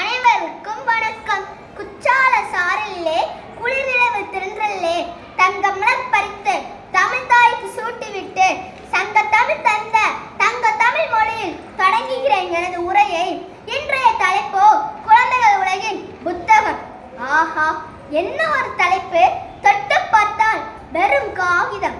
அனைவருக்கும் வணக்கம். குச்சால சாரில்லே குளிரிழவு திரண்டல்லே தங்க மலர் பறித்து தமிழ் தாய்க்கு சூட்டிவிட்டு சங்க தமிழ் தந்த தங்க தமிழ் மொழியில் தொடங்குகிறேன் எனது உரையை இன்றைய தலைப்போ குழந்தைகள் உலகின் புத்தகம். ஆஹா என்ன ஒரு தலைப்பு? தொட்டு பார்த்தால் வெறும் காகிதம்.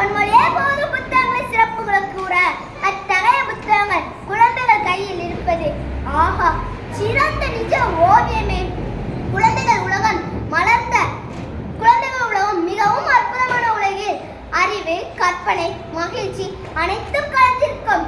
பொன்மொழியே போதும் புத்தகங்களை சிறப்புகளை கூற அத்தகைய புத்தகங்கள் குழந்தைகள் கையில் இருப்பது. ஆஹா சிறந்த நிஜ ஓவியமே. குழந்தைகள் உலகம் மலர்ந்த. குழந்தைகள் உலகம் மிகவும் அற்புதமான உலகில். அறிவு கற்பனை மகிழ்ச்சி அனைத்தும் கலந்திருக்கும்.